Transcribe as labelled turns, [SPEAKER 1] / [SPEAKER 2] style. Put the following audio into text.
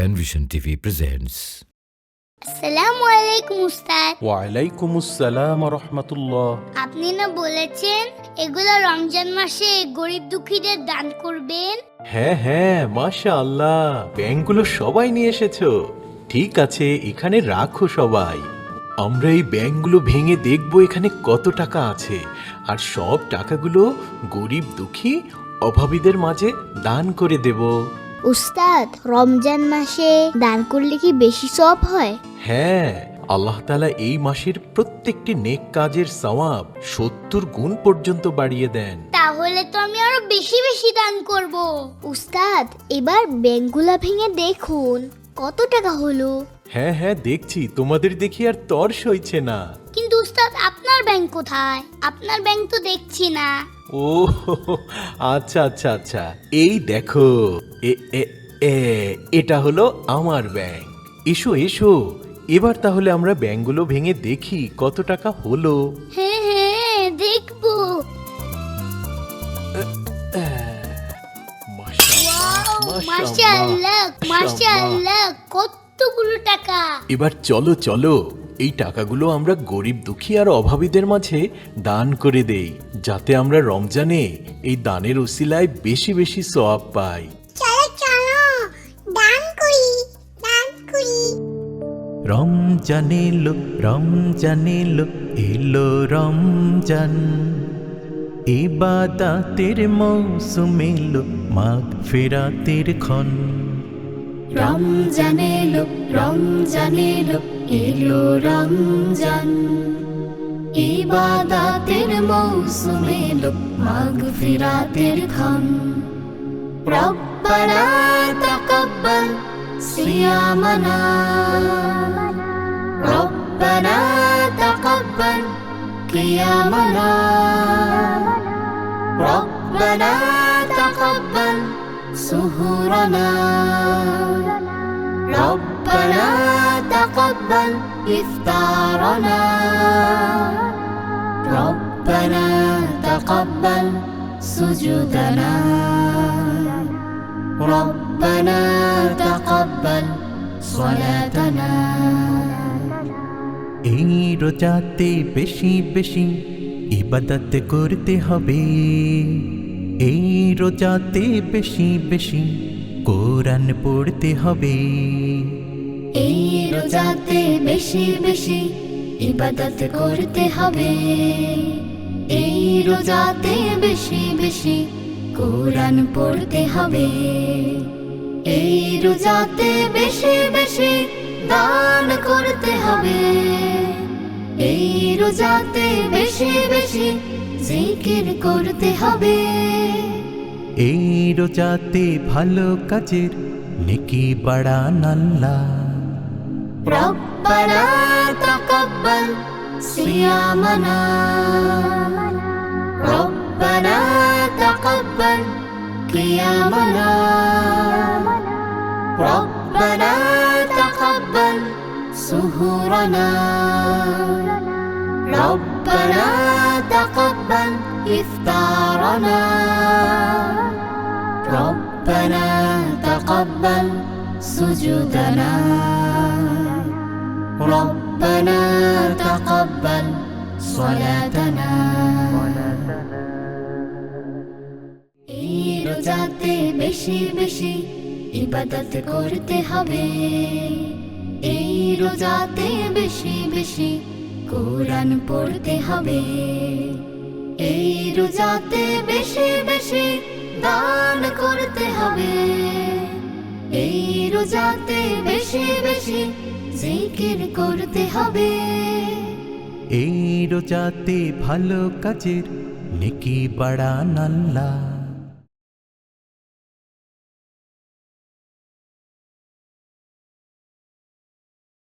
[SPEAKER 1] Penvision TV presents.
[SPEAKER 2] আসসালামু আলাইকুম উস্তাদ
[SPEAKER 3] ওয়ালাইকুম আসসালাম রহমতুল্লাহ
[SPEAKER 2] আপনি না বলেছেন এগুলো রমজান মাসে গরিব দুঃখীদের দান করবেন?
[SPEAKER 3] হ্যাঁ হ্যাঁ মাশা আল্লাহ ব্যাংকগুলো সবাই নিয়ে এসেছ। ঠিক আছে এখানে রাখো সবাই। আমরা এই ব্যাংকগুলো ভেঙে দেখব এখানে কত টাকা আছে। আর সব টাকাগুলো গরিব দুঃখী অভাবীদের মাঝে দান করে দেব।
[SPEAKER 2] উস্তাদ রমজান মাসে দান করলে কি বেশি সব হয়?
[SPEAKER 3] হ্যাঁ আল্লাহ তালা এই মাসের প্রত্যেকটি নেক কাজের সওয়াব সত্তর গুণ পর্যন্ত বাড়িয়ে দেন।
[SPEAKER 2] তাহলে তো আমি আরও বেশি বেশি দান করব। উস্তাদ এবার ব্যাংকগুলা ভেঙে দেখুন। কত টাকা হলো?
[SPEAKER 3] হ্যাঁ হ্যাঁ দেখছি। তোমাদের দেখি আর তর সইছে না।
[SPEAKER 2] কিন্তু উস্তাদ আপনার ব্যাংক কোথায়? আপনার ব্যাংক তো দেখছি না।
[SPEAKER 3] ও আচ্ছা আচ্ছা আচ্ছা। এই দেখো এ এটা হলো আমার ব্যাংক। এসো এসো এবার তাহলে আমরা ব্যাংকগুলো ভেঙে দেখি কত টাকা হলো।
[SPEAKER 2] হ্যাঁ হ্যাঁ দেখব।
[SPEAKER 3] মাশাআল্লাহ।
[SPEAKER 2] মাশাআল্লাহ কতগুলো টাকা।
[SPEAKER 3] এবার চলো চলো এই টাকাগুলো আমরা গরিব দুঃখী আর অভাবীদের মাঝে দান করে দেই। যাতে আমরা রমজানে এই দানের উসিলায় বেশি বেশি সওয়াব পাই। রমজান এলো রমজান এলো এলো রমজান। ইবাদাতের মৌসুম এলো মাঘ ফেরাতের ক্ষণ।
[SPEAKER 4] রমজান এলো রমজান এলো এলো রমজান। ইবাদাতের মৌসুম এলো মাঘ ফিরাতের ক্ষণ রব্বানা তাকাব্বাল সিয়ামানা রব্বানা তাকাব্বাল কিয়ামানা ربنا تقبل سهورنا ربنا تقبل إفطارنا ربنا تقبل سجودنا ربنا تقبل صلاتنا
[SPEAKER 5] এই রোজাতে বেশি বেশি ইবাদত করতে হবে এই রোজাতে বেশি বেশি কোরআন পড়তে হবে
[SPEAKER 4] এই রোজাতে বেশি বেশি ইবাদত করতে হবে। এই রোজাতে বেশি বেশি কোরআন পড়তে হবে। এই রোজাতে বেশি বেশি দান করতে হবে। এই রোজাতে বেশি বেশি জিকির করতে হবে।
[SPEAKER 5] এই রোজাতে ভালো কাজের নেকি বাড়ান আল্লাহ।
[SPEAKER 4] ربنا تقبل صيامنا ربنا تقبل قيامنا ربنا تقبل سهورنا ربنا تقبل إفطارنا ربنا تقبل سجودنا ربنا تقبل صلاتنا এই রোজাতে বেশি বেশি ইবাদত করতে হবে এই রোজাতে বেশি বেশি কোরআন পড়তে হবে এই রোজাতে বেশি বেশি দান করতে হবে বেশি বেশি জিকির করতে হবে।
[SPEAKER 5] এই রোজাতে ভালো কাজের নেকি বাড়ান আল্লাহ।